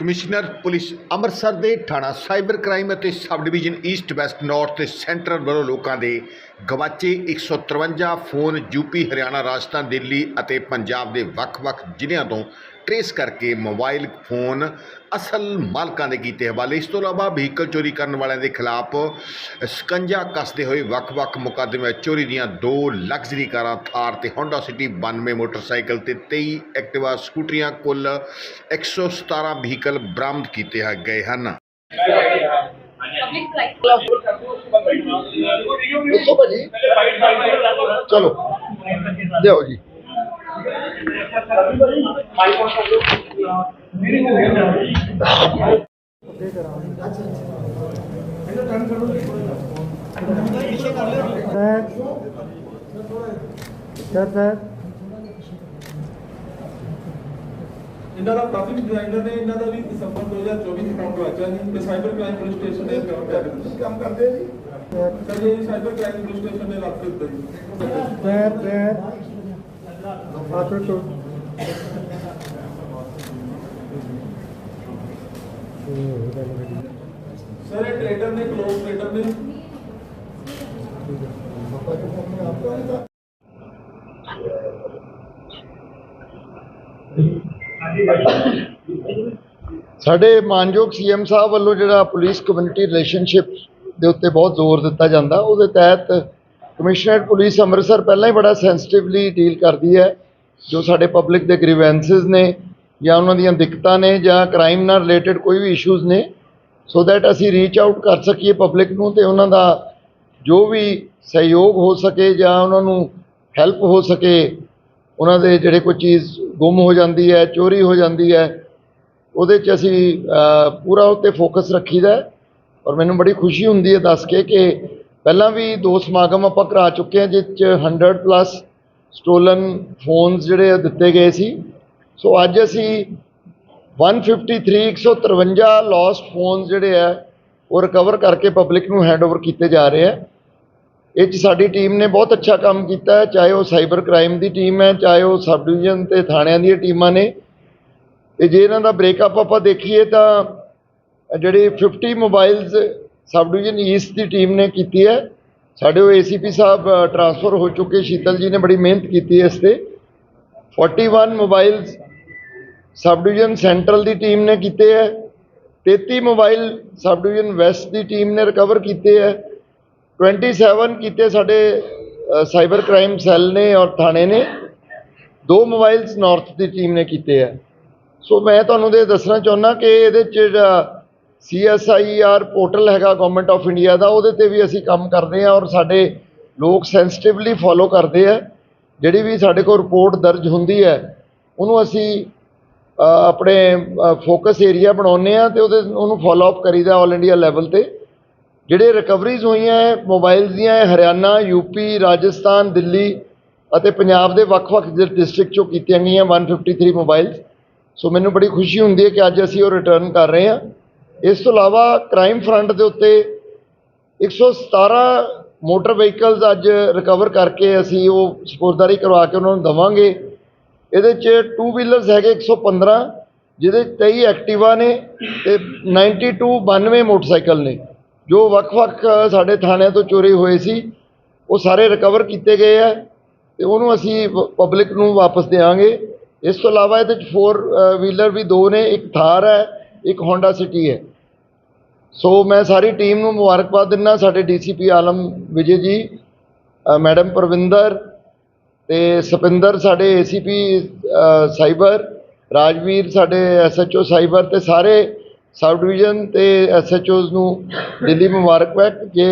Commissioner police Amritsar ਦੇ ਥਾਣਾ cyber crime ਅਤੇ sub division east west north ਤੇ ਸੈਂਟਰਲ ਵੱਲੋਂ ਲੋਕਾਂ ਦੇ ਗਵਾਚੇ 153 ਫੋਨ ਯੂਪੀ ਹਰਿਆਣਾ ਰਾਜਸਥਾਨ ਦਿੱਲੀ ਅਤੇ ਪੰਜਾਬ ਦੇ ਵੱਖ-ਵੱਖ ਜ਼ਿਲ੍ਹਿਆਂ ਤੋਂ ਟ੍ਰੇਸ ਕਰਕੇ ਮੋਬਾਈਲ ਫੋਨ ਅਸਲ ਮਾਲਕਾਂ ਦੇ ਕੀਤੇ ਹਵਾਲੇ। ਇਸ ਤੋਂ ਇਲਾਵਾ ਵਹੀਕਲ ਚੋਰੀ ਕਰਨ ਵਾਲਿਆਂ ਦੇ ਖਿਲਾਫ ਸਕੰਜਾ ਕੱਸਦੇ ਹੋਏ ਵੱਖ-ਵੱਖ ਮੁਕੱਦਮੇ ਚੋਰੀ ਦੀਆਂ ਦੋ ਲਗਜ਼ਰੀ ਕਾਰਾਂ ਥਾਰ ਤੇ Honda ਸਿਟੀ 92 ਮੋਟਰਸਾਈਕਲ ਤੇ 23 ਐਕਟਿਵਾ ਸਕੂਟਰੀਆਂ ਕੁੱਲ 117 ਵਹੀਕਲ ਬਰਾਮਦ ਕੀਤੇ ਗਏ ਹਨ। ਚਲੋ ਦਿਓ ਜੀ। ਸਰ ਸਰ ਇਹਨਾਂ ਦਾ ਟ੍ਰੈਫਿਕ ਡਿਜ਼ਾਈਨਰ ਨੇ ਇਹਨਾਂ ਦਾ ਵੀ ਦਸੰਬਰ 2024 ਚ ਕੰਮ ਕਰਵਾਇਆ ਜੀ ਤੇ ਸਾਈਬਰ ਕ੍ਰਾਈਮ ਪੁਲਿਸ ਸਟੇਸ਼ਨ ਦੇ ਕੰਮ ਕਰ ਰਹੇ ਕੰਮ ਕਰਦੇ ਜੀ ਸਰ ਇਹ ਸਾਈਬਰ ਕ੍ਰਾਈਮ ਪੁਲਿਸ ਸਟੇਸ਼ਨ ਦੇ ਰੱਖ ਦਿੱਤਾ ਜੀ ਸਰ ਸਰ ਆਟੋ ਟੋ ਸਰ, ਇਹ ਟ੍ਰੇਡਰ ਨੇ ਕਲੋਜ਼ ਟ੍ਰੇਡਰ ਨੇ। ਸਾਡੇ ਮਾਨਯੋਗ ਸੀਐਮ ਸਾਹਿਬ ਵੱਲੋਂ ਜਿਹੜਾ ਪੁਲਿਸ ਕਮਿਊਨਿਟੀ ਰਿਲੇਸ਼ਨਸ਼ਿਪ ਦੇ ਉੱਤੇ ਬਹੁਤ ਜ਼ੋਰ ਦਿੱਤਾ ਜਾਂਦਾ, ਉਹਦੇ ਤਹਿਤ ਕਮਿਸ਼ਨਰੇਟ ਪੁਲਿਸ ਅੰਮ੍ਰਿਤਸਰ ਪਹਿਲਾਂ ਹੀ ਬੜਾ ਸੈਂਸਿਟਿਵਲੀ ਡੀਲ ਕਰਦੀ ਹੈ। ਜੋ ਸਾਡੇ ਪਬਲਿਕ ਦੇ ਗ੍ਰੀਵੈਂਸਸ ਨੇ ਜਾਂ ਉਹਨਾਂ ਦੀਆਂ ਦਿੱਕਤਾਂ ਨੇ ਜਾਂ ਕ੍ਰਾਈਮ ਨਾਲ ਰਿਲੇਟਡ ਕੋਈ ਵੀ ਇਸ਼ੂਜ਼ ਨੇ ਸੋ ਦੈਟ ਅਸੀਂ ਰੀਚ ਆਊਟ ਕਰ ਸਕੀਏ ਪਬਲਿਕ ਨੂੰ ਤੇ ਉਹਨਾਂ ਦਾ ਜੋ ਵੀ ਸਹਿਯੋਗ ਹੋ ਸਕੇ ਜਾਂ ਉਹਨਾਂ ਨੂੰ ਹੈਲਪ ਹੋ ਸਕੇ, ਉਹਨਾਂ ਦੇ ਜਿਹੜੇ ਕੋਈ ਚੀਜ਼ ਗੁੰਮ ਹੋ ਜਾਂਦੀ ਹੈ, ਚੋਰੀ ਹੋ ਜਾਂਦੀ ਹੈ, ਉਹਦੇ 'ਚ ਅਸੀਂ ਪੂਰਾ ਉੱਤੇ ਫੋਕਸ ਰੱਖੀਦਾ ਔਰ ਮੈਨੂੰ ਬੜੀ ਖੁਸ਼ੀ ਹੁੰਦੀ ਹੈ ਦੱਸ ਕੇ ਕਿ ਪਹਿਲਾਂ ਵੀ ਦੋ ਸਮਾਗਮ ਆਪਾਂ ਕਰਾ ਚੁੱਕੇ ਹਾਂ, ਜਿਸ 'ਚ 100 ਪਲੱਸ ਸਟੋਲਨ ਫੋਨਸ ਜਿਹੜੇ ਆ ਦਿੱਤੇ ਗਏ ਸੀ। ਸੋ ਅੱਜ ਅਸੀਂ 153 153 ਲੋਸਟ ਫੋਨਸ ਜਿਹੜੇ ਆ, ਉਹ ਰਿਕਵਰ ਕਰਕੇ ਪਬਲਿਕ ਨੂੰ ਹੈਂਡਓਵਰ ਕੀਤੇ ਜਾ ਰਹੇ ਆ। ਇਹ 'ਚ ਸਾਡੀ ਟੀਮ ਨੇ ਬਹੁਤ ਅੱਛਾ ਕੰਮ ਕੀਤਾ ਹੈ, ਚਾਹੇ ਉਹ ਸਾਈਬਰ ਕ੍ਰਾਈਮ ਦੀ ਟੀਮ ਹੈ, ਚਾਹੇ ਉਹ ਸਬ ਡਿਵੀਜ਼ਨ ਤੇ ਥਾਣਿਆਂ ਦੀਆਂ ਟੀਮਾਂ ਨੇ। ਤੇ ਜੇ ਇਹਨਾਂ ਦਾ ਬ੍ਰੇਕਅਪ ਆਪਾਂ ਦੇਖੀਏ ਤਾਂ ਜਿਹੜੇ 50 ਮੋਬਾਈਲਸ ਸਬ ਡਿਵੀਜ਼ਨ ਈਸਟ ਦੀ ਟੀਮ ਨੇ ਕੀਤੀ ਹੈ ਸਾਡੇ ਉਹ ਏਸੀਪੀ ਸਾਹਿਬ ਟਰਾਂਸਫਰ ਹੋ ਚੁੱਕੇ ਸ਼ੀਤਲ ਜੀ ਨੇ ਬੜੀ ਮਿਹਨਤ ਕੀਤੀ ਇਸ ਤੇ। 41 ਮੋਬਾਈਲਸ ਸਬ ਡਿਵੀਜ਼ਨ ਸੈਂਟਰਲ ਦੀ ਟੀਮ ਨੇ ਕੀਤੇ ਹੈ 33 ਮੋਬਾਈਲ ਸਬ ਡਿਵੀਜ਼ਨ ਵੈਸਟ ਦੀ ਟੀਮ ਨੇ ਰਿਕਵਰ ਕੀਤੇ ਹੈ 27 ਕੀਤੇ ਸਾਡੇ ਸਾਈਬਰ ਕ੍ਰਾਈਮ ਸੈੱਲ ਨੇ ਔਰ ਥਾਣੇ ਨੇ। ਦੋ ਮੋਬਾਈਲਸ ਨਾਰਥ ਦੀ ਟੀਮ ਨੇ ਕੀਤੇ ਹੈ ਸੋ ਮੈਂ ਤੁਹਾਨੂੰ ਇਹ ਦੱਸਣਾ ਚਾਹੁੰਦਾ ਕਿ ਇਹਦੇ 'ਚ ਜਿਹੜਾ CSIR ਪੋਰਟਲ ਹੈਗਾ ਗਵਰਨਮੈਂਟ ਆਫ ਇੰਡੀਆ ਦਾ, ਉਹਦੇ ਤੇ ਵੀ ਅਸੀਂ ਕੰਮ ਕਰਦੇ ਹਾਂ ਔਰ ਸਾਡੇ ਲੋਕ ਸੈਂਸਿਟਿਵਲੀ ਫੋਲੋ ਕਰਦੇ ਆ। ਜਿਹੜੀ ਵੀ ਸਾਡੇ ਕੋਲ ਰਿਪੋਰਟ ਦਰਜ ਹੁੰਦੀ ਹੈ, ਉਹਨੂੰ ਅਸੀਂ ਆਪਣੇ ਫੋਕਸ ਏਰੀਆ ਬਣਾਉਂਦੇ ਆ ਤੇ ਉਹਦੇ, ਉਹਨੂੰ ਫੋਲੋ ਅਪ ਕਰੀਦਾ ਆਲ ਇੰਡੀਆ ਲੈਵਲ ਤੇ। ਜਿਹੜੇ ਰਿਕਵਰੀਜ਼ ਹੋਈਆਂ ਹੈ ਮੋਬਾਈਲਸ ਦੀਆਂ ਇਹ ਹਰਿਆਣਾ ਯੂਪੀ ਰਾਜਸਥਾਨ, ਦਿੱਲੀ ਅਤੇ ਪੰਜਾਬ ਦੇ ਵੱਖ-ਵੱਖ ਡਿਸਟ੍ਰਿਕਟ ਚੋਂ ਕੀਤੀਆਂ ਗਈਆਂ 153 ਮੋਬਾਈਲਸ ਸੋ ਮੈਨੂੰ ਬੜੀ ਖੁਸ਼ੀ ਹੁੰਦੀ ਹੈ ਕਿ ਅੱਜ ਅਸੀਂ ਉਹ ਰਿਟਰਨ ਕਰ ਰਹੇ ਹਾਂ। ਇਸ ਤੋਂ ਇਲਾਵਾ ਕ੍ਰਾਈਮ ਫਰੰਟ ਦੇ ਉੱਤੇ 117 ਮੋਟਰ ਵਹੀਕਲਸ ਅੱਜ ਰਿਕਵਰ ਕਰਕੇ ਅਸੀਂ ਉਹ ਸਪੋਰਦਾਰੀ ਕਰਵਾ ਕੇ ਉਹਨਾਂ ਨੂੰ ਦਵਾਂਗੇ। ਇਹਦੇ 'ਚ ਟੂ ਵੀਲਰਸ ਹੈਗੇ 115 ਜਿਹਦੇ 'ਚ 23 ਐਕਟਿਵਾ ਨੇ ਤੇ 92 92 ਮੋਟਰਸਾਈਕਲ ਨੇ, ਜੋ ਵੱਖ-ਵੱਖ ਸਾਡੇ ਥਾਣਿਆਂ ਤੋਂ ਚੋਰੀ ਹੋਏ ਸੀ। ਉਹ ਸਾਰੇ ਰਿਕਵਰ ਕੀਤੇ ਗਏ ਆ ਤੇ ਉਹਨੂੰ ਅਸੀਂ ਪਬਲਿਕ ਨੂੰ ਵਾਪਸ ਦੇਵਾਂਗੇ ਇਸ ਤੋਂ ਇਲਾਵਾ ਇਹਦੇ 'ਚ 4 ਵੀਲਰ ਵੀ ਦੋ ਨੇ, ਇੱਕ ਥਾਰ ਹੈ, ਇੱਕ ਹੋਂਡਾ ਸਿਟੀ ਹੈ। ਸੋ ਮੈਂ ਸਾਰੀ ਟੀਮ ਨੂੰ ਮੁਬਾਰਕਬਾਦ ਦਿੰਦਾ, ਸਾਡੇ ਡੀਸੀਪੀ ਆਲਮ ਵਿਜੇ ਜੀ ਮੈਡਮ ਪਰਵਿੰਦਰ ਤੇ ਸਪਿੰਦਰ ਸਾਡੇ ਏਸੀਪੀ ਸਾਈਬਰ, ਰਾਜਵੀਰ ਸਾਡੇ ਐਸਐਚਓ ਸਾਈਬਰ ਤੇ ਸਾਰੇ ਸਬ ਡਿਵੀਜ਼ਨ ਤੇ ਐਸਐਚਓਜ਼ ਨੂੰ ਦਿੱਲੀ ਮੁਬਾਰਕਬਾਦ ਕਿ